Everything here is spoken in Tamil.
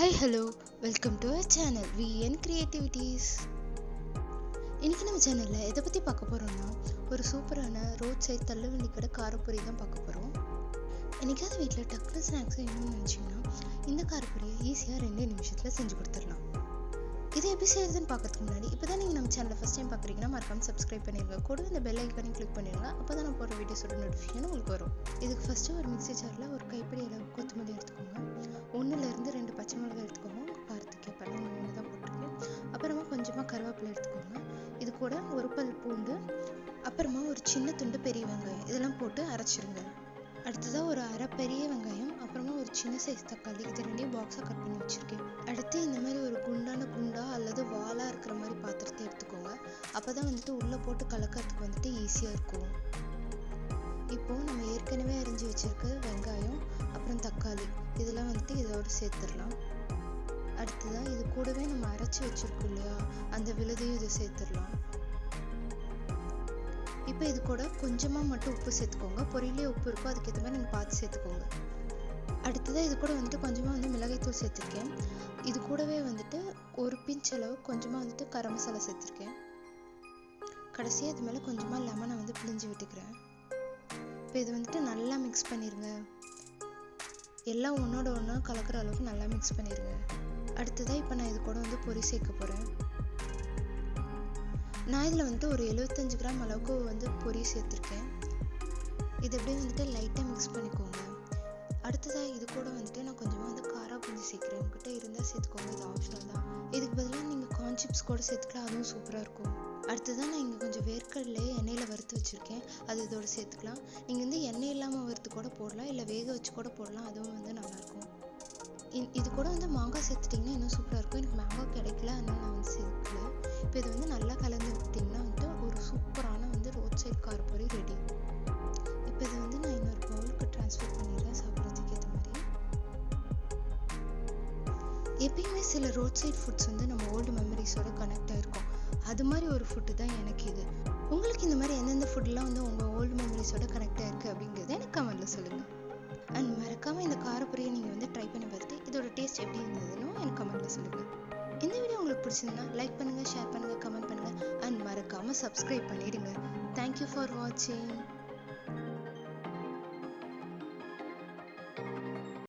Hi hello welcome to our channel VN creativities இன்றைக்கி நம்ம சேனலில் எதை பற்றி பார்க்க போகிறோம்னா ஒரு சூப்பரான ரோட் சைட் தள்ளுவண்டி கடை காரப்பொரி தான் பார்க்க போகிறோம் என்றைக்காவது வீட்டில் டக்குனு ஸ்நாக்ஸ் வேணும்னு நினச்சிங்கன்னா இந்த காரப்பொரியை ஈஸியாக ரெண்டே நிமிஷத்தில் செஞ்சு கொடுத்துடலாம். இது எப்படி செய்யறதுன்னு பார்க்கறதுக்கு முன்னாடி இப்போ தான் நீங்கள் நம்ம சேனலை ஃபஸ்ட் டைம் பார்க்குறீங்கன்னா மறக்காம சப்ஸ்கிரைப் பண்ணிடுங்க. கூட இந்த பெல் ஐக்கானையும் கிளிக் பண்ணிடுங்க. அப்போ தான் நான் போடுற வீடியோஸோட நோட்டிஃபிகேஷன் உங்களுக்கு வரும். இதுக்கு ஃபஸ்ட்டு ஒரு மிக்சி ஜாரில் ஒரு கைப்பிடி அளவு கொத்தமல்லி எடுத்துக்கோங்க. ஒன்றுலேருந்து ரெண்டு பச்சை மிளகாய் எடுத்துக்கோங்க. பார்த்து காரத்துக்கு ஏற்ப நான் ஒன்று தான் போட்டிருக்கேன். அப்புறமா கொஞ்சமாக கருவேப்பிலை எடுத்துக்கோங்க. இது கூட ஒரு பல் பூண்டு அப்புறமா ஒரு சின்ன துண்டு பெரிய வெங்காயம். இதெல்லாம் போட்டு அரைச்சிருங்க. அடுத்ததாக ஒரு அரை பெரிய வெங்காயம் அப்புறமா ஒரு சின்ன சைஸ் தக்காளி. இது ரெண்டையும் பாக்ஸாக கட் பண்ணி வச்சுருக்கேன். அடுத்து இந்த மாதிரி பாலாக இருக்கிற மாதிரி பாத்திரத்தை எடுத்துக்கோங்க. அப்போ தான் வந்துட்டு உள்ளே போட்டு கலக்கிறதுக்கு வந்துட்டு ஈஸியாக இருக்கும். இப்போது நம்ம ஏற்கனவே அரிஞ்சு வச்சுருக்க வெங்காயம் அப்புறம் தக்காளி இதெல்லாம் வந்துட்டு இதோடு சேர்த்துடலாம். அடுத்ததாக இது கூடவே நம்ம அரைச்சி வச்சுருக்கோம் இல்லையா அந்த விழுதையும் இதை சேர்த்துடலாம். இப்போ இது கூட கொஞ்சமாக மட்டும் உப்பு சேர்த்துக்கோங்க. பொரியலே உப்பு இருக்கோ அதுக்கேற்ற மாதிரி நீங்கள் பார்த்து சேர்த்துக்கோங்க. அடுத்ததாக இது கூட வந்துட்டு கொஞ்சமாக வந்து மிளகாய்த்தூள் சேர்த்துருக்கேன். இது கூடவே வந்துட்டு ஒரு பிஞ்ச் அளவு கொஞ்சமாக வந்துட்டு கரம் மசாலா சேர்த்துருக்கேன். கடைசியாக இது மேலே கொஞ்சமாக லெமனை வந்து பிழிஞ்சு விட்டுக்கிறேன். இப்போ இது வந்துட்டு நல்லா மிக்ஸ் பண்ணிடுங்க எல்லாம் ஒன்றோட ஒன்றா கலக்கிற அளவுக்கு நல்லா மிக்ஸ் பண்ணிடுங்க அடுத்ததாக இப்போ நான் இது கூட வந்து பொரி சேர்க்க போகிறேன் நான் இதில் வந்துட்டு ஒரு எழுபத்தஞ்சு கிராம் அளவுக்கு வந்து பொரி சேர்த்துருக்கேன். இது அப்படியே வந்துட்டு லைட்டாக மிக்ஸ் பண்ணிக்கோங்க. அடுத்ததாக இது கூட வந்துட்டு நான் கொஞ்சமாக வந்து காரா பூஞ்சி சேர்க்குறேன். உங்ககிட்ட இருந்தால் சேர்த்துக்கோங்க இது ஆப்ஷனல் தான். இதுக்கு பதிலாக நீங்கள் கார்ன் சிப்ஸ் கூட சேர்த்துக்கலாம் அதுவும் சூப்பராக இருக்கும். அடுத்ததாக நான் இங்கே கொஞ்சம் வேர்க்கடலை எண்ணெயில் வறுத்து வச்சுருக்கேன். அது இதோட சேர்த்துக்கலாம். நீங்கள் வந்து எண்ணெய் இல்லாமல் வறுத்து கூட போடலாம் இல்லை வேக வச்சு கூட போடலாம் அதுவும் வந்து நல்லாயிருக்கும் இது கூட வந்து மாங்காய் சேர்த்துட்டிங்கன்னா இன்னும் சூப்பராக இருக்கும். எனக்கு மாங்காய் கிடைக்கல அதனால் நான் வந்து சேர்க்கல. இப்போ இது வந்து நல்லா கலந்து விட்டிங்கன்னா வந்துட்டு ஒரு சூப்பரான வந்து ரோட் சைட் காரப்பொரி ரெடி இப்போ இதை வந்து நான் இன்னொரு பவுலுக்கு ட்ரான்ஸ்ஃபர் பண்ணி எப்பயுமே சில ரோட் சைட் ஃபுட்ஸ் வந்து நம்ம ஓல்டு மெமரிஸோட கனெக்ட் ஆகிருக்கும் அது மாதிரி ஒரு ஃபுட்டு தான் எனக்கு இது. உங்களுக்கு இந்த மாதிரி எந்தெந்த ஃபுட்லாம் வந்து உங்கள் ஓல்டு மெமரிஸோட கனெக்ட் ஆகிருக்கு அப்படிங்கிறத எனக்கு கமெண்ட்டில் சொல்லுங்கள் அண்ட் மறக்காமல் இந்த காரப்பொரியை நீங்கள் வந்து ட்ரை பண்ணி பார்த்துட்டு இதோட டேஸ்ட் எப்படி இருந்ததுன்னு எனக்கு கமெண்ட்டில் சொல்லுங்கள் இந்த வீடியோ உங்களுக்கு பிடிச்சிருந்தா லைக் பண்ணுங்கள் ஷேர் பண்ணுங்கள் கமெண்ட் பண்ணுங்கள் அண்ட் மறக்காமல் சப்ஸ்கிரைப் பண்ணிடுங்க. தேங்க்யூ ஃபார் வாட்சிங்